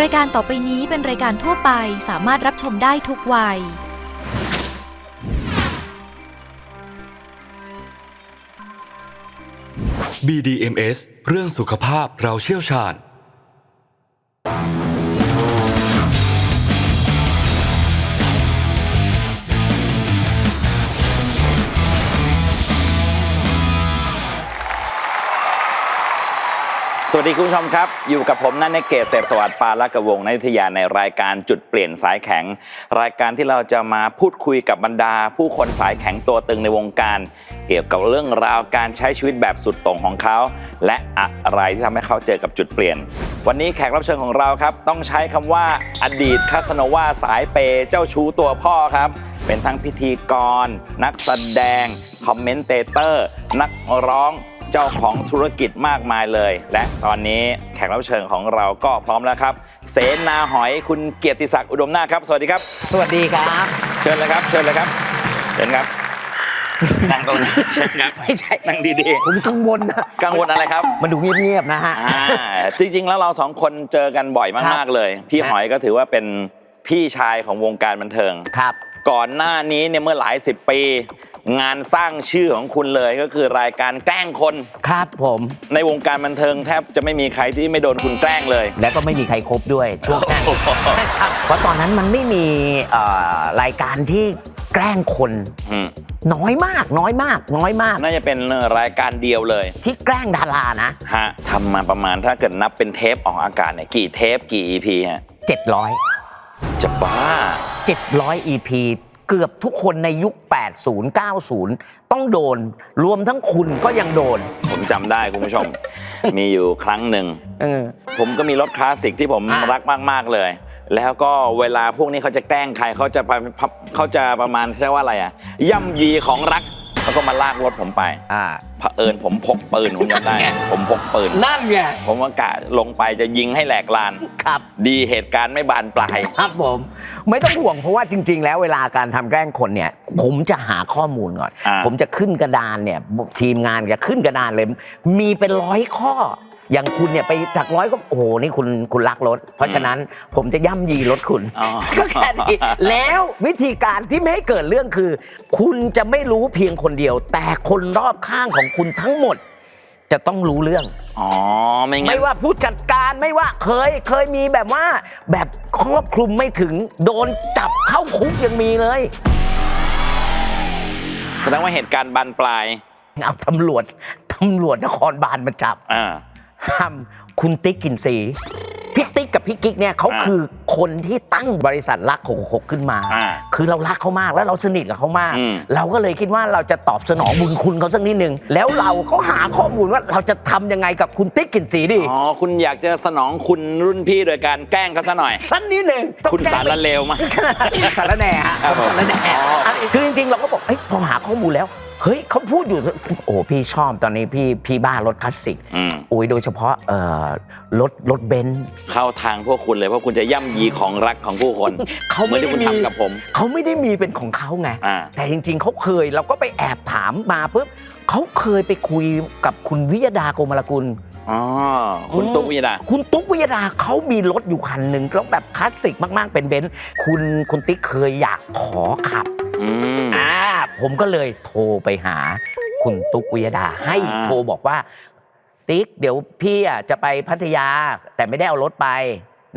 รายการต่อไปนี้เป็นรายการทั่วไปสามารถรับชมได้ทุกวัย BDMS เรื่องสุขภาพเราเชี่ยวชาญ สวัสดีคุณผู้ชมครับ อยู่กับผมนันเนเกษเสพสวัสดิ์ปาละกวงในวิทยาในรายการจุดเปลี่ยนสายแข็ง รายการที่เราจะมาพูดคุยกับบรรดา ผู้คนสายแข็งตัวตึงในวงการ เกี่ยวกับเรื่องราวการใช้ชีวิตแบบสุดโต่งของเขา และอะไรที่ทำให้เขาเจอกับจุดเปลี่ยน วันนี้แขกรับเชิญของเราครับ ต้องใช้คำว่าอดีตคาสโนวาสายเปย์เจ้าชู้ตัวพ่อครับ เป็นทั้งพิธีกร นักแสดงคอมเมนเตเตอร์ นักร้อง เจ้าของธุรกิจมากมายเลย และตอนนี้แขกรับเชิญของเราก็พร้อมแล้วครับ เสนาหอยคุณเกียรติศักดิ์อุดมนาถครับ สวัสดีครับ สวัสดีครับ เชิญเลยครับ เชิญเลยครับเชิญครับนั่งตรงนี้เชิญครับไม่ใช่นั่งดีผมกังวลนะๆกังวลอะไรครับ มันดูเงียบๆนะฮะอ่าจริงๆ แล้วเราสองคนเจอกันบ่อยครัมากบๆเลย พี่ครับหอยก็ถือว่าเป็นพี่ชายของวงการบันเทิง ครับ ก่อนหน้านี้เนี่ยเมื่อหลายสิบปี งานสร้างชื่อของคุณเลยก็คือรายการแกล้งคน ครับผม ในวงการบันเทิงแทบจะไม่มีใครที่ไม่โดนคุณแกล้งเลย และก็ไม่มีใครครบด้วยช่วงนั้นนะครับเพราะตอนนั้นมันไม่มีเอ่อรายการที่แกล้งคน อืมน้อยมาก น้อยมาก น้อยมาก น่าจะเป็นรายการเดียวเลย ที่แกล้งดารานะ ฮะทำมาประมาณถ้าเกิดนับเป็นเทปออกอากาศเนี่ยกี่เทปกี่ EP ฮะ700 จะบ้า 700 EP เกือบทุกคนในยุค 80 90 ต้องโดน รวมทั้งคุณก็ยังโดน ผมจำได้คุณผู้ชม มีอยู่ครั้งหนึ่ง เออ ผมก็มีรถคลาสสิกที่ผมอะ รักมาก ๆ เลย แล้วก็เวลาพวกนี้เขาจะแกล้งใครเขาจะไปเขาจะประมาณใช่ว่าอะไรอะย่ำยีของรัก เขาก็มาลากรถผมไปอ่าเผอิญผมพกปืนผมจำได้ไงผมพกปืน นั่นไง ผมว่ากะลงไปจะยิงให้แหลกลาน ครับ ดีเหตุการณ์ไม่บานปลาย ครับผม ไม่ต้องห่วงเพราะว่าจริง ๆ แล้วเวลาการทำแกล้งคนเนี่ย ผมจะหาข้อมูลก่อน อ่า ผมจะขึ้นกระดานเนี่ย ทีมงานจะขึ้นกระดานเลย มีเป็นร้อยข้อ อย่างคุณเนี่ยไปจากร้อยก็โอ้โหนี่คุณคุณรักรถ เพราะฉะนั้นผมจะย่ำยีรถคุณอ๋อ ก็แค่นี้แล้ววิธีการที่ไม่ให้เกิดเรื่องคือ คุณจะไม่รู้เพียงคนเดียว แต่คนรอบข้างของคุณทั้งหมด จะต้องรู้เรื่อง อ๋อ ไม่งั้ไม่น ว่าผู้จัดการไม่ว่าเคยเคยมีแบบว่า แบบครอบคลุมไม่ถึงโดนจับเข้าคุกยังมีเลย แสดงว่าเหตุการณ์บานปลาย เอาตำรวจตำรวจนครบาลมาจับ อ่า ทำคุณติ๊กกินสีพี่ติ๊กกับพี่กิ๊กเนี่ยเขาอ่าคือคนที่ตั้งบริษัทรักหกหกขึ้นมาอ่าคือเรารักเขามากแล้วเราสนิทกับเขามากอืมเราก็เลยคิดว่าเราจะตอบสนองบุญคุณเขาสักนิดนึงแล้วเราก็หาข้อมูลว่าเราจะทำยังไงกับคุณติ๊กกินสีดีอ๋อคุณอยากจะสนองคุณรุ่นพี่โดยการแกล้งเขาซะหน่อยสักนิดหนึ่งต้องคุณแก้สารไปละเลวมากสารแหน่ฮะครับผมสารแหน่อ๋อะคือจริงๆเราก็บอกเอ้ยพอหาข้อมูลแล้ว เฮ้ยเขาพูดอยู่โอ้พี่ชอบตอนนี้พี่พี่บ้ารถคลาสสิกอืมโอ้ยโดยเฉพาะเอ่อรถรถเบนซ์เข้าทางพวกคุณเลยเพราะคุณจะย่ำยีของรักของผู้คนเขาเหมือไม่นที่ได้คุณมีทำกับผมเขาไม่ได้มีเป็นของเขาไงอ่าแต่จริง ๆเขาเคยเราก็ไปแอบถามมาปุ๊บเขาเคยไปคุยกับคุณวิยดาโกมลกุล อ๋อคุณตุ๊กวิยดา คุณตุ๊กวิยดาเขามีรถอยู่คันหนึ่งแล้วแบบคลาสสิกมากๆเป็นเบนซ์คุณคุณติ๊กเคยอยากขอขับอืมอ่าผมก็เลยโทรไปหา คุณตุ๊กวิยดา ให้อ่าโทรบอกว่า ติ๊กเดี๋ยวพี่อะจะไปพัทยาแต่ไม่ได้เอารถไป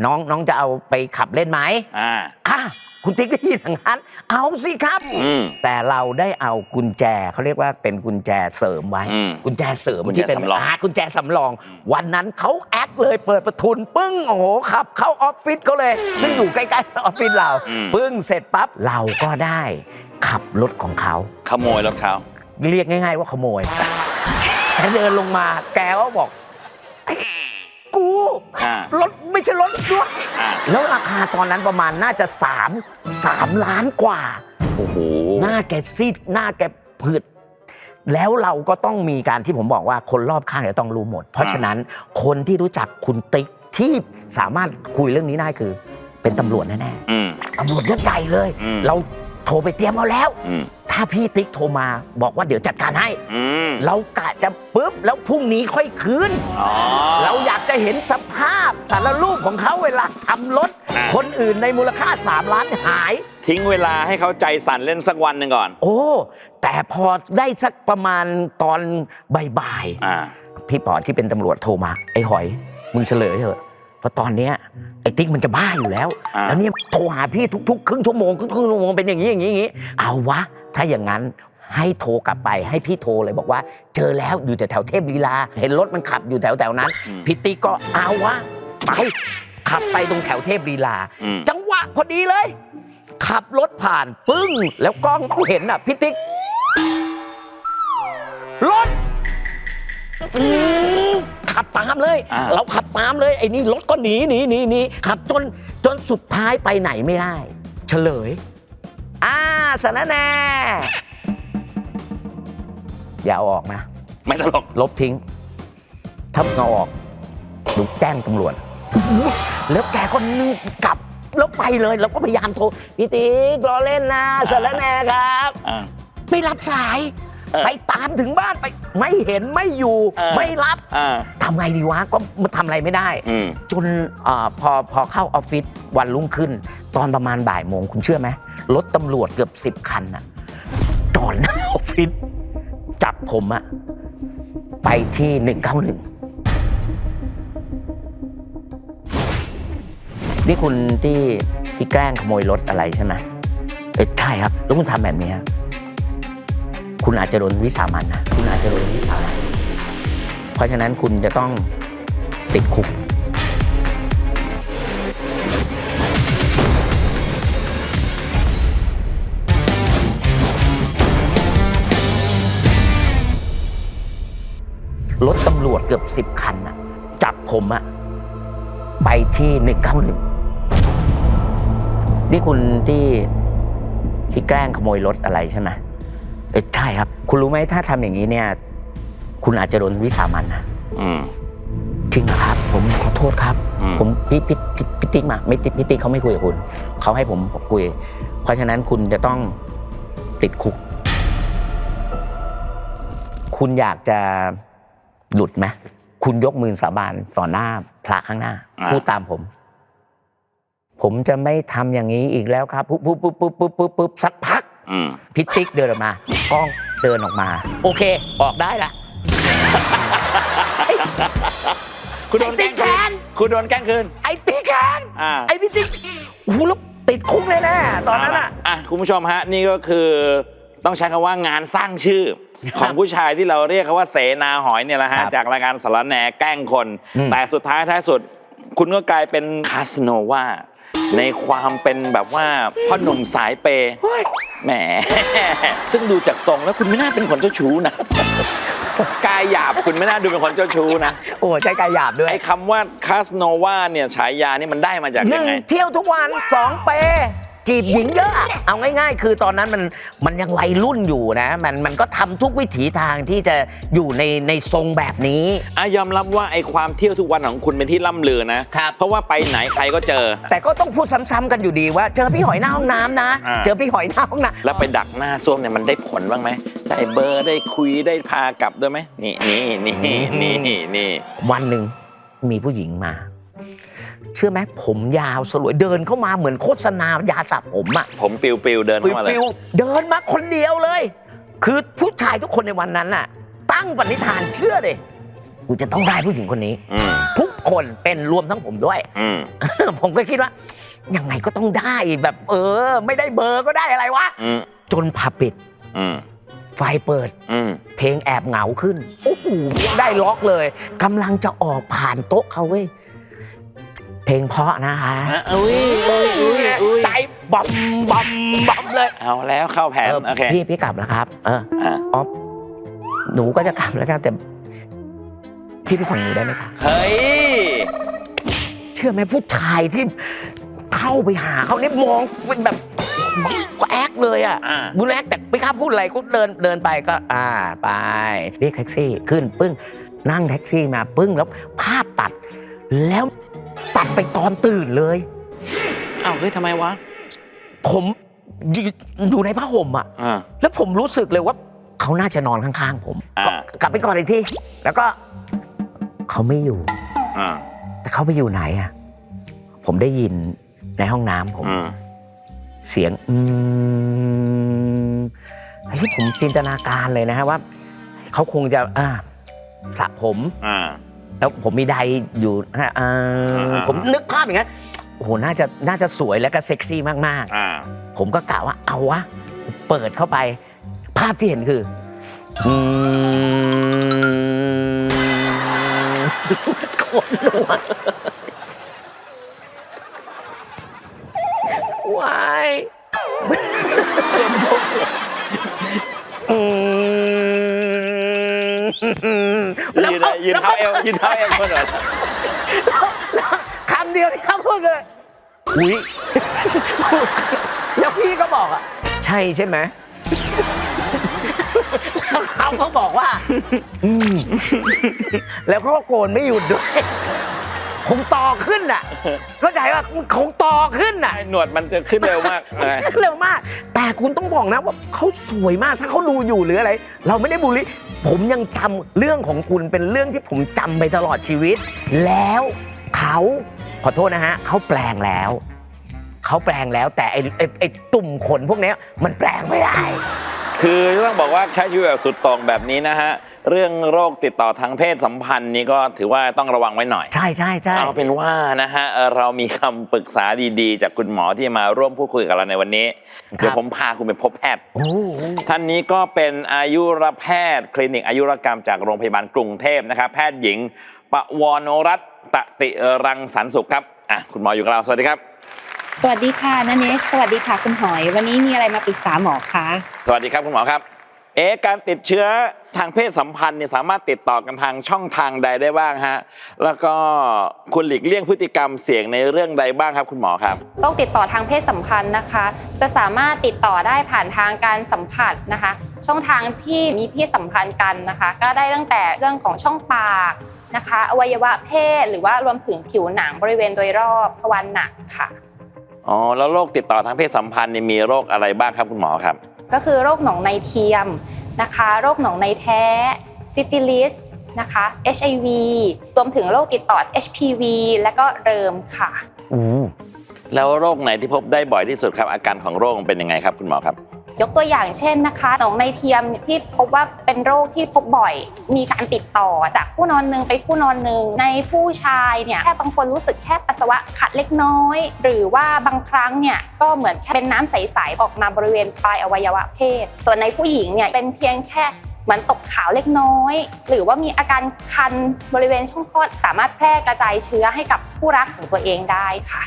น้องน้องจะเอาไปขับเล่นไหมอ่า อะคุณติ๊กได้ยินอย่างนั้น เอาสิครับ อืม แต่เราได้เอากุญแจเขาเรียกว่าเป็นกุญแจเสริมไว้ อืมกุญแจเสริมกุญแจที่เป็นสำรองากุญแจสำรอง วันนั้นเขาแอคเลยเปิดประทุนปึ้งโอ้โหขับ เข้าออฟฟิศเขาเลย ซึ่งอยู่ใกล้ๆออฟฟิศเรา ปึ้งเสร็จปั๊บเราก็ได้ ขับรถของเขา ขโมยรถเขา เรียกง่าย ๆ ว่าขโมยแกเดินลงมาแกก็บอกไอ้ กูอ่ารถไม่ใช่รถด้วย อ่า แล้วราคาตอนนั้นประมาณน่าจะสามสามล้านกว่า โอ้โห หน้าแกซีดหน้าแกผืดแล้วเราก็ต้องมีการที่ผมบอกว่าคนรอบข้างจะต้องรู้หมด เพราะฉะนั้นคนที่รู้จักคุณติ๊กที่สามารถคุยเรื่องนี้ได้คือ เป็นตำรวจแน่อืม ๆตำรวจยศใหญ่เลย อืม เราโทรไปเตรียมเขาแล้ว อืม ถ้าพี่ติ๊กโทรมาบอกว่าเดี๋ยวจัดการให้ อืมเรากะจะปุ๊บแล้วพรุ่งนี้ค่อยคืน อ๋อ เราอยากจะเห็นสภาพสารรูปของเขาเวลาทำรถ อะ คนอื่นในมูลค่า 3 ล้านหาย ทิ้งเวลาให้เขาใจสั่นเล่นสักวันหนึ่งก่อน โอ้ แต่พอได้สักประมาณตอนบ่ายอ่า ๆพี่ปอที่เป็นตำรวจโทรมา ไอ้หอย มึงเฉลยเถอะ เพราะตอนเนี้ยไอ้ติ๊กมันจะบ้าอยู่แล้ว อ่า แล้วเนี่ยโทรหาพี่ทุกๆ ครึ่งชั่วโมงครึ่งชั่วโมงเป็นอย่างนี้อย่างนี้อย่างนี้ เอาวะ ถ้าอย่างนั้นให้โทรกลับไปให้พี่โทรเลยบอกว่า เจอแล้วอยู่แถวๆเทพลีลา เห็นรถมันขับอยู่แถวๆนั้น พี่ติ๊กก็เอาวะไปขับไปตรงแถวเทพลีลา อืม จังหวะพอดีเลย ขับรถผ่านปึ้ง แล้วกล้องเห็นอะพี่ติ๊กรถอืม ขับตามเลย อ่า เราขับตามเลยไอ้นี่รถก็หนีหนีหนีหนีขับจนจนสุดท้ายไปไหนไม่ได้ เฉลย อ่าสนะแน่ อย่าเอาออกนะ ไม่ตลก ลบทิ้ง ถ้ามึงเอาออกดูแจ้งตำรวจ แล้วแกก็กลับแล้วไปเลยเราก็พยายามโทรพี่ติ๊กรอเล่นนะสารแหนครับ อ่า ไม่รับสาย เออ ไปตามถึงบ้านไป ไม่เห็นไม่อยู่เออ ไม่รับอ่าทำไงดีวะก็มันทำอะไรไม่ได้ อืม จนอาพอพอเข้าออฟฟิศวันรุ่งขึ้น ตอนประมาณบ่ายโมงคุณเชื่อไหมรถตำรวจเกือบสิบคันอะจอดหน้าออฟฟิศจับผมอะไปที่หนึ่งเก้าหนึ่งนี่คุณที่ที่แกล้งขโมยรถอะไรใช่ไหมเอ้ยใช่ครับ แล้วคุณทำแบบนี้ครับ คุณอาจจะโดนวิสามันนะคุณอาจจะโดนวิสามันเพราะฉะนั้นคุณจะต้องติดคุก รถตำรวจเกือบสิบคันอะจับผมอะไปที่หนึ่งเก้าหนึ่งนี่คุณที่ที่แกล้งขโมยรถอะไรใช่ไหม เอ้ยใช่ครับ คุณรู้ไหมถ้าทำอย่างนี้เนี่ย คุณอาจจะโดนวิสามันนะ อืม จริงเหรอครับ ผมขอโทษครับ อืม ผมพี่พี่พี่พี่ติ๊กมาไม่ติ๊กพี่ติ๊กเขาไม่คุยกับคุณเขาให้ผมคุย เพราะฉะนั้นคุณจะต้องติดคุก คุณอยากจะหลุดไหมคุณยกมือสาบานต่อหน้าพระข้างหน้า อ่า พูดตามผม ผมจะไม่ทำอย่างนี้อีกแล้วครับปุ๊บปุ๊บปุ๊บปุ๊บปุ๊บปุ๊บปุ๊บสักพัก อืมพิติ๊กเดินออกมากล้องเดินออกมา โอเค ออกได้ละ คุณโดนแกล้งไอ้ติ๊กแขคืนนคุณโดนแกล้งคืน ไอ้ติ๊กแขนอ่า ไอ้พิติ๊กโอ้โหแล้วติดคุกแน่ๆตอนนั้นอะ เาล่อะ คุณผู้ชมฮะ นี่ก็คือต้องใช้คำว่างานสร้างชื่อ ของผู้ชายที่เราเรียกเขาว่าเสนาหอยเนี่ยแหละฮะครับจากรายการสารแหนแกล้งคนอืมแต่สุดท้ายท้ายสุด คุณก็กลายเป็นคาสโนวา ในความเป็นแบบว่าพ่อหนุ่มสายเปย์แหม ซึ่งดูจากทรงแล้วคุณไม่น่าเป็นคนเจ้าชู้นะ กายหยาบคุณไม่น่าดูเป็นคนเจ้าชู้นะ โอ้ใช้กายหยาบด้วย ไอ้คำว่าคาสโนวาเนี่ยฉายานี่มันได้มาจากหยันึ่งงไง เที่ยวทุกวันสองเปย์ จีบหญิงเยอะอะเอาง่าย ๆ คือตอนนั้นมันมันยังวัยรุ่นอยู่นะ มันมันก็ทำทุกวิถีทางที่จะอยู่ในในทรงแบบนี้อะยอมรับว่าไอ้ความเที่ยวทุกวันของคุณเป็นที่ล่ำลือนะ ครับ เพราะว่าไปไหนใครก็เจอ แต่ก็ต้องพูดซ้ำๆกันอยู่ดีว่าเจอพี่หอยหน้าห้องน้ำนะ อ่า เจอพี่หอยหน้าห้องน้ำแล้วไปดักหน้าส้วมเนี่ยมันได้ผลบ้างไหมได้เบอร์ได้คุยได้พากลับด้วยไหมนี่นี่นี่นี่นี่วันหนึ่งมีผู้หญิงมา เชื่อไหมผมยาวสลวยเดินเข้ามาเหมือนโฆษณายาสระผมอะผมปิวปิวๆเดินปิเข้ามาเลยวๆเดินมาคนเดียวเลย คือผู้ชายทุกคนในวันนั้นน่ะ ตั้งปณิธานเชื่อเลยกูจะต้องได้ผู้หญิงคนนี้ อืมทุกคนเป็นรวมทั้งผมด้วย อืม ผมก็คิดว่า ยังไงก็ต้องได้แบบ เออ ไม่ได้เบอร์ก็ได้อะไรวะ อืมจนผับปิด อืมไฟเปิด อืมเพลงแอบเหงาขึ้น โอ้โหได้ล็อกเลยกำลังจะออกผ่านโต๊ะเขาเว้ย เพลงเพราะนะคะอะอุ้ยอุ้ยอุ้ยอุ้ยใจบอมบอมบอมเลย เอาแล้วเข้าแผนเออโอเคพี่พี่กลับแล้วครับ เอออะออฟหนูก็จะกลับแล้วจ้ะแต่ พี่ไปส่งหนูได้ไหมคะเฮ้ยเชื่อไหมผู้ชายที่เข้าไปหาเขาเนี่ยมองเป็นแบบก็แอคเลยอะอ่าบุญแอคแต่ไม่กล้าพูดอะไรก็เดินเดินไปก็ อ่าไปเรียกแท็กซี่ขึ้นปึ้งนั่งแท็กซี่มาปึ้งแล้วภาพตัดแล้ว ตัดไปตอนตื่นเลยเอ้าเฮ้ยทำไมวะ ผมอยู่อยู่ในผ้าห่มอะ อ่า แล้วผมรู้สึกเลยว่า เขาน่าจะนอนข้างๆ ผมอ่า ก็กลับไปก่อนอีกที แล้วก็ เขาไม่อยู่ อ่าแต่เขาไปอยู่ไหนอะผมได้ยินในห้องน้ำผมอืมเสียง อืมไอ้ที่ผมจินตนาการเลยนะฮะว่า เขาคงจะอ่าสระผม อ่า แล้วผมมีไดร์อยู่ฮะอ่าอ่า ผมนึกภาพอย่างนั้นโอ้โหน่าจะน่าจะสวยและก็เซ็กซี่มากอ่าๆ ผมก็กะว่าเอาวะ เปิดเข้าไป ภาพที่เห็นคืออืมโคตรหนวดวายอืมแล้ว ยืนเขายืนแล้วเท้าเขาเอวยืนเท้าเอวคนเหรอคำเดียวที่เขาพูดเลยอุ้ยแล้วพี่ก็บอกอะ ใช่ใช่ไหมแล้วเขาก็บอกว่าอืมแล้วเขาก็โกนไม่หยุดด้วย คงต่อขึ้นอะ เข้าใจว่าคงต่อขึ้นอะ ไอ้หนวดมันจะขึ้นเร็วมากเออ เร็วมาก แต่คุณต้องบอกนะว่าเขาสวยมากถ้าเขาดูอยู่หรืออะไร เราไม่ได้บูลลี่ผมยังจำเรื่องของคุณเป็นเรื่องที่ผมจำไปตลอดชีวิต แล้วเขาขอโทษนะฮะเขาแปลงแล้ว เขาแปลงแล้วแต่ไอ้ไอ้ไอ้ตุ่มขนพวกเนี้ยมันแปลงไม่ได้ คือต้องบอกว่าใช้ชีวิตแบบสุดโต่งแบบนี้นะฮะ เรื่องโรคติดต่อทางเพศสัมพันธ์นี่ก็ถือว่าต้องระวังไว้หน่อย ใช่ใช่ใช่เอาเป็นว่านะฮะเอ่อเรามีคำปรึกษาดีๆ จากคุณหมอที่มาร่วมพูดคุยกับเราในวันนี้ เดี๋ยวผมพาคุณไปพบแพทย์ โอ้โหท่านนี้ก็เป็นอายุรแพทย์ คลินิกอายุรกรรมจากโรงพยาบาลกรุงเทพนะครับ แพทย์หญิง ปวรนรัตน์ตติรังสรรค์สุขครับอะคุณหมออยู่กับเราสวัสดีครับ สวัสดีค่ะนันเนสสวัสดีค่ะคุณหอย วันนี้มีอะไรมาปรึกษาหมอคะสวัสดีครับคุณหมอครับ เอ๊ะการติดเชื้อทางเพศสัมพันธ์เนี่ยสามารถติดต่อกันทางช่องทางใดได้บ้างฮะ แล้วก็คุณหลีกเลี่ยงพฤติกรรมเสี่ยงในเรื่องใดบ้างครับคุณหมอครับ โรคติดต่อทางเพศสัมพันธ์นะคะ จะสามารถติดต่อได้ผ่านทางการสัมผัสนะคะ ช่องทางที่มีเพศสัมพันธ์กันนะคะ ก็ได้ตั้งแต่เรื่องของช่องปากนะคะ อวัยวะเพศ หรือว่ารวมถึงผิวหนังบริเวณโดยรอบทวารหนักค่ะ อ๋อแล้วโรคติดต่อทางเพศสัมพันธ์เนี่ยมีโรคอะไรบ้างครับคุณหมอครับ ก็คือโรคหนองในเทียมนะคะ โรคหนองในแท้ ซิฟิลิสนะคะ HIV รวมถึงโรคติดต่อ HPV และก็เริมค่ะอู้แล้วโรคไหนที่พบได้บ่อยที่สุดครับ อาการของโรคมันเป็นยังไงครับคุณหมอครับ ยกตัวอย่างเช่นนะคะหนองในเทียมที่พบว่าเป็นโรคที่พบบ่อย มีการติดต่อจากผู้นอนหนึ่งไปผู้นอนหนึ่งในผู้ชายเนี่ยแค่บางคนรู้สึกแค่ปัสสาวะขัดเล็กน้อย หรือว่าบางครั้งเนี่ยก็เหมือนแค่เป็นน้ำใสๆออกมาบริเวณปลายอวัยวะเพศ ส่วนในผู้หญิงเนี่ยเป็นเพียงแค่เหมือนตกขาวเล็กน้อย หรือว่ามีอาการคันบริเวณช่องคลอดสามารถแพร่กระจายเชื้อให้กับคู่รักของตัวเองได้ค่ะ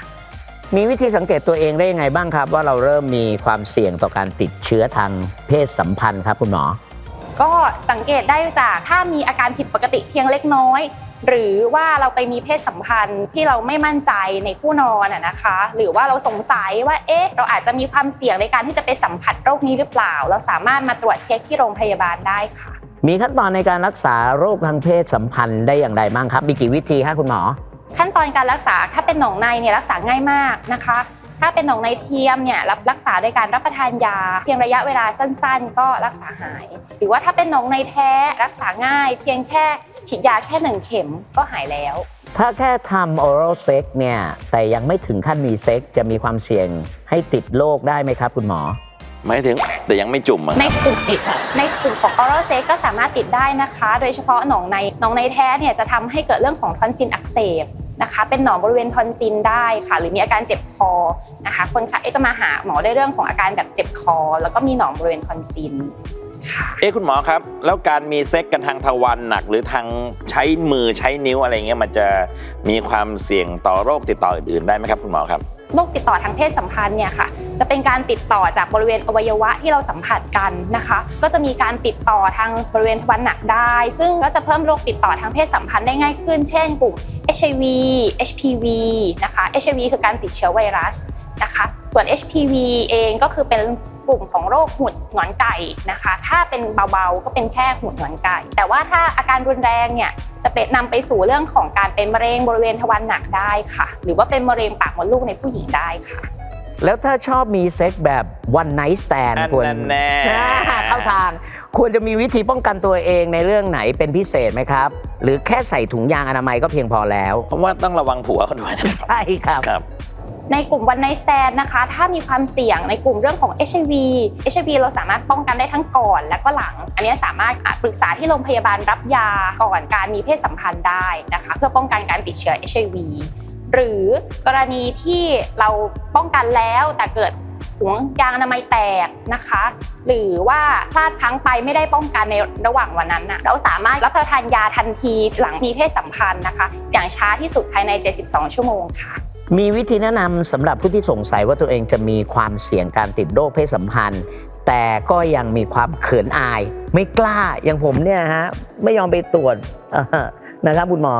มีวิธีสังเกตตัวเองได้ยังไงบ้างครับ ว่าเราเริ่มมีความเสี่ยงต่อการติดเชื้อทางเพศสัมพันธ์ครับคุณหมอ ก็สังเกตได้จากถ้ามีอาการผิดปกติเพียงเล็กน้อย หรือว่าเราไปมีเพศสัมพันธ์ที่เราไม่มั่นใจในคู่นอนอะนะคะ หรือว่าเราสงสัยว่าเอ๊ะเราอาจจะมีความเสี่ยงในการที่จะไปสัมผัสโรคนี้หรือเปล่า เราสามารถมาตรวจเช็คที่โรงพยาบาลได้ค่ะ มีขั้นตอนในการรักษาโรคทางเพศสัมพันธ์ได้อย่างไรบ้างครับ มีกี่วิธีฮะคุณหมอ ขั้นตอนการรักษาถ้าเป็นหนองในเนี่ยรักษาง่ายมากนะคะ ถ้าเป็นหนองในเทียมเนี่ยรับรักษาโดยการรับประทานยา เพียงระยะเวลาสั้น ๆ ก็รักษาหาย หรือว่าถ้าเป็นหนองในแท้รักษาง่าย เพียงแค่ฉีดยาแค่หนึ่งเข็มก็หายแล้ว ถ้าแค่ทำ oral sex เนี่ยแต่ยังไม่ถึงขั้นมีเซ็กจะมีความเสี่ยงให้ติดโรคได้ไหมครับ คุณหมอ หมายถึงแต่ยังไม่จุ่มอะในกลุ่มในกลุ่มของ oral sex ก็สามารถติดได้นะคะ โดยเฉพาะหนองในหนองในแท้เนี่ยจะทำให้เกิดเรื่องของทอนซิลอักเสบนะคะ เป็นหนองบริเวณทอนซิลได้ค่ะ หรือมีอาการเจ็บคอนะคะ คนไข้จะมาหาหมอด้วยเรื่องของอาการแบบเจ็บคอ แล้วก็มีหนองบริเวณทอนซิล เอ๊ะคุณหมอครับ แล้วการมีเซ็กกันทางทวารหนัก หรือทางใช้มือใช้นิ้วอะไรเงี้ยมันจะมีความเสี่ยงต่อโรคติดต่ออื่นๆได้ไหมครับคุณหมอครับโรคติดต่อทางเพศสัมพันธ์เนี่ยค่ะจะเป็นการติดต่อจากบริเวณอวัยวะที่เราสัมผัสกันนะคะ ก็จะมีการติดต่อทางบริเวณทวารหนักได้ ซึ่งก็จะเพิ่มโรคติดต่อทางเพศสัมพันธ์ได้ง่ายขึ้น เช่นกลุ่ม HIV HPV นะคะ HIV คือการติดเชื้อไวรัส นะคะ ส่วน HPV เองก็คือเป็นกลุ่มของโรคหุดหงอนไก่นะคะ ถ้าเป็นเบาๆ ก็เป็นแค่หุดหงอนไก่ แต่ว่าถ้าอาการรุนแรงเนี่ยจะเป็นนำไปสู่เรื่องของการเป็นมะเร็งบริเวณทวารหนักได้ค่ะ หรือว่าเป็นมะเร็งปากมดลูกในผู้หญิงได้ค่ะ แล้วถ้าชอบมีเซ็กแบบ one night stand อันควรนั้นแน่ อ่าเข้าทาง ควรจะมีวิธีป้องกันตัวเองในเรื่องไหนเป็นพิเศษไหมครับ หรือแค่ใส่ถุงยางอนามัยก็เพียงพอแล้ว เพราะว่าต้องระวังผัวเขาด้วยนะครับใช่ครับ ครับ ในกลุ่มวันไนสแตนนะคะ ถ้ามีความเสี่ยงในกลุ่มเรื่องของ HIV HIV เราสามารถป้องกันได้ทั้งก่อนและก็หลัง อันนี้สามารถปรึกษาที่โรงพยาบาลรับยาก่อนการมีเพศสัมพันธ์ได้นะคะ เพื่อป้องกันการติดเชื้อ HIV หรือกรณีที่เราป้องกันแล้วแต่เกิดถุงยางอนามัยแตกนะคะ หรือว่าพลาดพลั้งไปไม่ได้ป้องกันในระหว่างวันนั้นนะเราสามารถรับประทานยาทันทีหลังมีเพศสัมพันธ์นะคะ อย่างช้าที่สุดภายใน 72 ชั่วโมงค่ะ มีวิธีแนะนำสำหรับผู้ที่สงสัยว่าตัวเองจะมีความเสี่ยงการติดโรคเพศสัมพันธ์ แต่ก็ยังมีความเขินอาย ไม่กล้าอย่างผมเนี่ยฮะไม่ยอมไปตรวจนะครับคุณหมอ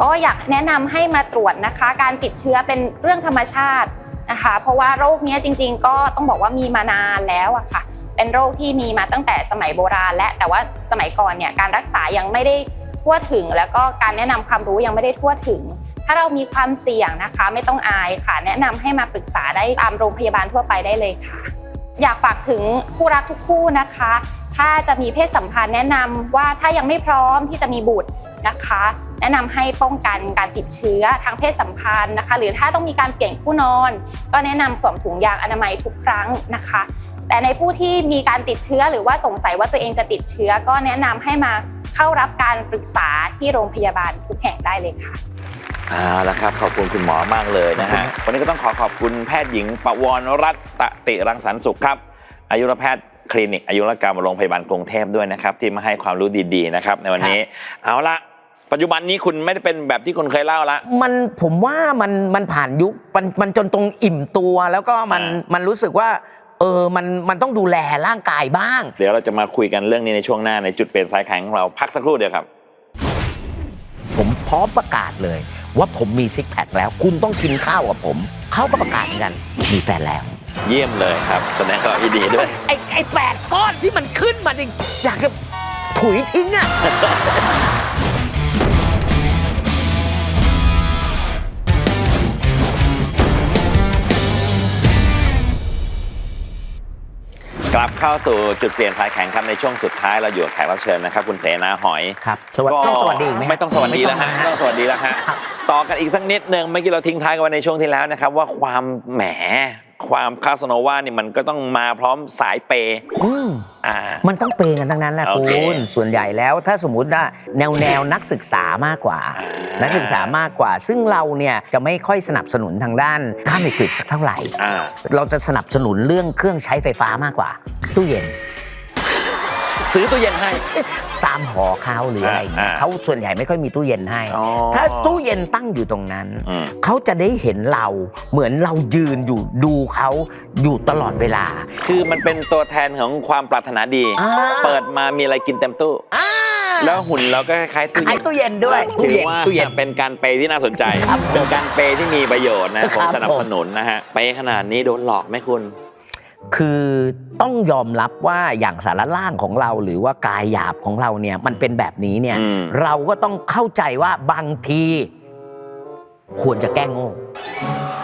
ก็อยากแนะนำให้มาตรวจนะคะ การติดเชื้อเป็นเรื่องธรรมชาตินะคะ เพราะว่าโรคเนี้ยจริง ๆ ก็ต้องบอกว่ามีมานานแล้วอะค่ะ เป็นโรคที่มีมาตั้งแต่สมัยโบราณ และแต่ว่าสมัยก่อนเนี่ยการรักษายังไม่ได้ทั่วถึง แล้วก็การแนะนำความรู้ยังไม่ได้ทั่วถึง ถ้าเรามีความเสี่ยงนะคะ ไม่ต้องอายค่ะ แนะนำให้มาปรึกษาได้ตามโรงพยาบาลทั่วไปได้เลยค่ะ อยากฝากถึงคู่รักทุกคู่นะคะ ถ้าจะมีเพศสัมพันธ์แนะนำว่าถ้ายังไม่พร้อมที่จะมีบุตรนะคะ แนะนำให้ป้องกันการติดเชื้อทางเพศสัมพันธ์นะคะ หรือถ้าต้องมีการเปลี่ยนคู่นอน ก็แนะนำสวมถุงยางอนามัยทุกครั้งนะคะ แต่ในผู้ที่มีการติดเชื้อหรือว่าสงสัยว่าตัวเองจะติดเชื้อ ก็แนะนำให้มาเข้ารับการปรึกษาที่โรงพยาบาลทุกแห่งได้เลยค่ะ เอาละครับ ขอบคุณคุณหมอมากเลยนะฮะ วันนี้ก็ต้องขอขอบคุณแพทย์หญิงปวรรัตตติรังสรรค์สุขครับ อายุรแพทย์คลินิกอายุรกรรมโรงพยาบาลกรุงเทพด้วยนะครับ ที่มาให้ความรู้ดีๆนะครับในวันนี้ เอาละปัจจุบันนี้คุณไม่ได้เป็นแบบที่คุณเคยเล่าละ มันผมว่ามันมันผ่านยุคมันมันจนตรงอิ่มตัวแล้วก็มันอ่ามันรู้สึกว่าเออ มันมันต้องดูแลร่างกายบ้าง เดี๋ยวเราจะมาคุยกันเรื่องนี้ในช่วงหน้าในจุดเปลี่ยนสายแข็งของเราพักสักครู่เดียวครับ ผมพร้อมประกาศเลย ว่าผมมีซิกแพคแล้ว คุณต้องกินข้าวกับผม เขาก็ประกาศเหมือนกัน มีแฟนแล้ว เยี่ยมเลยครับ แสดงความยินดีด้วย ไอ้ไอ้แปดก้อนที่มันขึ้นมานี่อยากจะถุยทิ้งอะ กลับเข้าสู่จุดเปลี่ยนสายแข็งครับในช่วงสุดท้ายเราอยู่กับแขกรับเชิญนะครับคุณเสนาหอยครับสวัสดีต้องสวัสดีอีกไหมฮะไม่ต้องสวัสดีแล้วฮะไม่ต้ต้อองงสวัสดีแล้วฮะครับ ต่อกันอีกสักนิดหนึ่งเมื่อกี้เราทิ้งท้ายกันไว้ในช่วงที่แล้วนะครับว่าความแหม ความคาสโนวานี่มันก็ต้องมาพร้อมสายเปย์อืมอ่า มันต้องเปย์กันทั้งนั้นแหละโอคุเคณส่วนใหญ่แล้วถ้าสมมุติว่าแนวแนวนักศึกษามากกว่าอ่านันักศึกษามากกว่า ซึ่งเราเนี่ยจะไม่ค่อยสนับสนุนทางด้านค่าเมกริดสักเท่าไหร่ อ่า เราจะสนับสนุนเรื่องเครื่องใช้ไฟฟ้ามากกว่า ตู้เย็น ซื้อตู้เย็นให้ ตามหอเขาหรืออะไรอย่างเงี้ยอ่าเขาส่วนใหญ่ไม่ค่อยมีตู้เย็นให้ อ๋อถ้าตู้เย็นตั้งอยู่ตรงนั้น อืม เขาจะได้เห็นเราเหมือนเรายืนอยู่ดูเขาอยู่ตลอดเวลา คือมันเป็นตัวแทนของความปรารถนาดี อ่า เปิดมามีอะไรกินเต็มตู้ อ่า แล้วหุ่นเราก็คล้ายๆตู้ขายตู้เย็นด้วยถืตู้อเย็นว่าตู้เย็นเป็นการเปย์ที่น่าสนใจ ครับเป็นการเปย์ที่มีประโยชน์นะคผรับมสนับสนุนนะฮะ เปย์ขนาดนี้โดนหลอกไหมคุณ คือต้องยอมรับว่าอย่างสารล่างของเรา หรือว่ากายหยาบของเราเนี่ยมันเป็นแบบนี้เนี่ย อืม เราก็ต้องเข้าใจว่าบางที ควรจะแก้โง่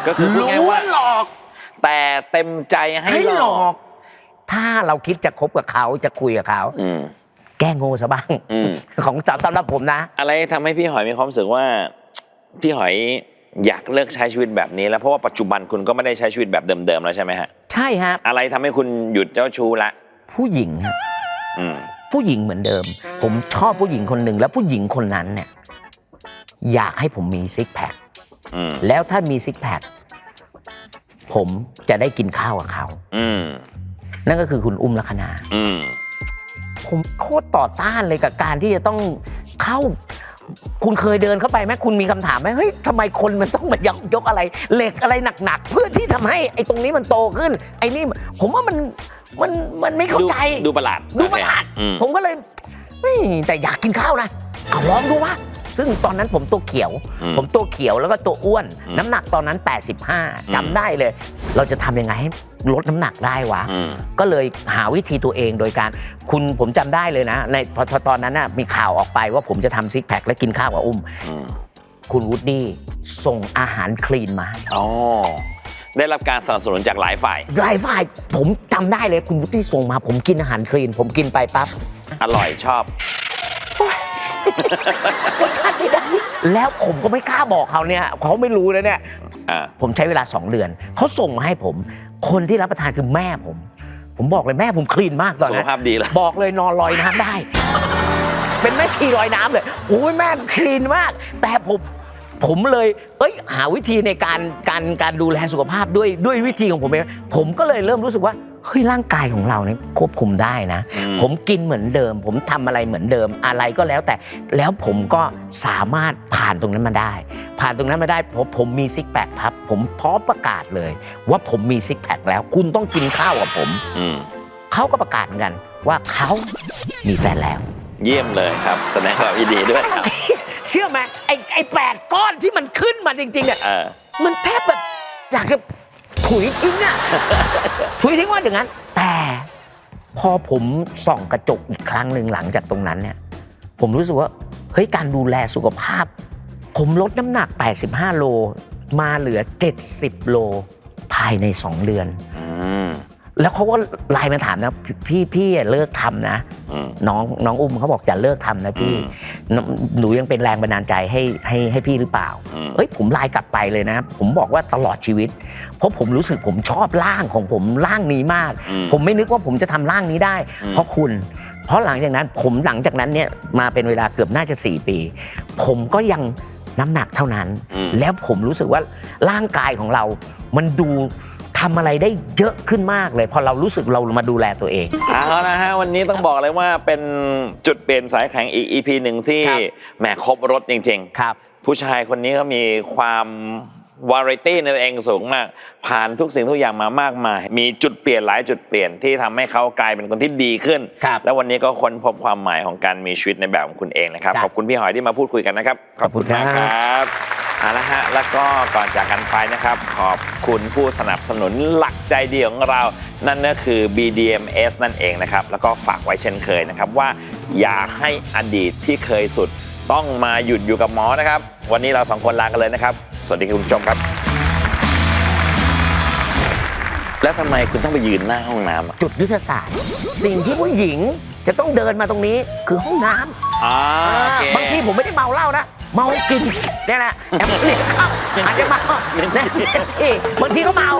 ก็คือพูดง่ายรู้ๆว่าว่าหลอก แต่เต็มใจให้ให้หหลลออกกถ้าเราคิดจะคบกับเขาจะคุยกับเขา อืม แก้โง่ซะบ้าง อืม ของสำหรับผมนะ อะไรทำให้พี่หอยมีความรู้สึกว่า พี่หอย อยากเลิกใช้ชีวิตแบบนี้แล้วเพราะว่าปัจจุบันคุณก็ไม่ได้ใช้ชีวิตแบบเดิมๆแล้วใช่ไหมฮะ ใช่ฮะ อะไรทำให้คุณหยุดเจ้าชู้ละ ผู้หญิงฮะอืม ผู้หญิงเหมือนเดิม ผมชอบผู้หญิงคนหนึ่งแล้วผู้หญิงคนนั้นเนี่ยอยากให้ผมมีซิกแพคอืม แล้วถ้ามีซิกแพคผมจะได้กินข้าวกับเขาอืม นั่นก็คือคุณอุ้มลัคนาอืม ผมโคตรต่อต้านเลยกับการที่จะต้องเข้า คุณเคยเดินเข้าไปไหมคุณมีคำถามไหมเฮ้ยทำไมคนมันต้องมายกยกอะไร เหล็กอะไรหนักๆ เพื่อที่ทำให้ไอ้ตรงนี้มันโตขึ้น ไอ้นี่ผมว่ามันมันมันไม่เข้าใจดูดูประหลาดดูประหลาดอืมผมก็เลยเฮ้ยแต่อยากกินข้าวนะเอาลองดูวะ ซึ่งตอนนั้นผมตัวเขียวอืมผมตัวเขียวแล้วก็ตัวอ้วนอืมน้ำหนักตอนนั้น 85จำได้เลย เราจะทำยังไงให้ลดน้ำหนักได้วะอืมก็เลยหาวิธีตัวเองโดยการคุณผมจำได้เลยนะ ในพอพอตอนนั้นน่ะมีข่าวออกไปว่าผมจะทำซิกแพคและกินข้าวกับอุ้มอืมคุณวูดดี้ส่งอาหารคลีนมาให้อ๋อได้รับการสนับสนุนจากหลายฝ่าย หลายฝ่ายผมจำได้เลยคุณวุฒิส่งมา ผมกินอาหารคลีน ผมกินไปปั๊บ อร่อยชอบ รสชาติไม่ได้แล้วผมก็ไม่กล้าบอกเขาเนี่ยเขาไม่รู้นะเนี่ยอ่า ผมใช้เวลา 2 เดือน เขาส่งมาให้ผม คนที่รับประทานคือแม่ผม ผมบอกเลยแม่ผมคลีนมากตอนสุนั้ขนภาพดีเลย บอกเลยนอนลอยน้ำได้ เป็นแม่ชีลอยน้ำเลยโอ้ยแม่คลีนมาก แต่ผมผมเลย เอ้ย หาวิธีในการการการดูแลสุขภาพด้วยด้วยวิธีของผมเองผมก็เลยเริ่มรู้สึกว่า เฮ้ยร่างกายของเราเนี่ยควบคุมได้นะอืมผมกินเหมือนเดิม ผมทำอะไรเหมือนเดิมอะไรก็แล้วแต่แล้วผมก็สามารถผ่านตรงนั้นมาได้ ผ่านตรงนั้นมาได้เพราะผมมีซิกแพคครับ ผมพร้อมประกาศเลย ว่าผมมีซิกแพคแล้ว คุณต้องกินข้าวกับผมอืมเขาก็ประกาศเหมือนกันว่าเขามีแฟนแล้ว เยี่ยมเลยครับ แสดงความยินดีด้วยครับ เชื่อไหมไอ้ไอ้แปดก้อนที่มันขึ้นมาจริงๆอะเออมันแทบแบบอยากจะ ถุยทิ้งอะถุยทิ้งว่าอย่างนั้น แต่พอผมส่องกระจกอีกครั้งหนึ่งหลังจากตรงนั้นเนี่ย ผมรู้สึกว่าเฮ้ยการดูแลสุขภาพ ผมลดน้ำหนัก 85 โล มาเหลือ 70 โล ภายใน 2 เดือนอืม แล้วเขาก็ไลน์มาถามนะพี่พี่อย่าเลิกทำนะอืมน้องน้องอุ้มเขาบอกอย่าเลิกทำนะพี่อืมนหนูยังเป็นแรงบันดาลใจให้ให้ให้พี่หรือเปล่าอืมเอ้ยผมไลน์กลับไปเลยนะ ผมบอกว่าตลอดชีวิต เพราะผมรู้สึกผมชอบร่างของผมร่างนี้มากอืมผมไม่นึกว่าผมจะทำร่างนี้ได้อืมเพราะคุณ เพราะหลังจากนั้นผมหลังจากนั้นเนี่ยมาเป็นเวลาเกือบน่าจะ 4 ปี ผมก็ยังน้ำหนักเท่านั้นอืมแล้วผมรู้สึกว่าร่างกายของเรา มันดู ทำอะไรได้เยอะขึ้นมากเลย พอเรารู้สึกเรามาดูแลตัวเอง เอาละฮะวันนี้ต้องบอกเลยว่าเป็นจุดเปลี่ยนสายแข็งอีก EP หนึ่งที่ครับ แหมครบรถจริง ๆ ครับ ผู้ชายคนนี้ก็มีความ วาไรตี้ในตัวเองสูงมาก ผ่านทุกสิ่งทุกอย่างมามากมาย มีจุดเปลี่ยนหลายจุดเปลี่ยนที่ทำให้เขากลายเป็นคนที่ดีขึ้น ครับแล้ววันนี้ก็ค้นพบความหมายของการมีชีวิตในแบบของคุณเองนะครับ ครับขอบคุณพี่หอยที่มาพูดคุยกันนะครับขอบคุณครับมากครับเอาละฮะแล้วก็ก่อนจากกันไปนะครับ ขอบคุณผู้สนับสนุนหลักใจเดียวของเรา นั่นก็คือ BDMS นั่นเองนะครับ แล้วก็ฝากไว้เช่นเคยนะครับว่าอย่าให้อดีตที่เคยสุด ต้องมาหยุดอยู่กับหมอนะครับ วันนี้เราสองคนลากันเลยนะครับ สวัสดีคุณผู้ชมครับ แล้วทำไมคุณต้องไปยืนหน้าห้องน้ำอะจุดยุทธศาสตร์ สิ่งที่ผู้หญิงจะต้องเดินมาตรงนี้คือห้องน้ำอ่าโอเค บางทีผมไม่ได้เมาเหล้านะ เมากินเนี่ยนะแอมเลียเข้าอาจจะเมาเนี่ยที่บางทีก็เมา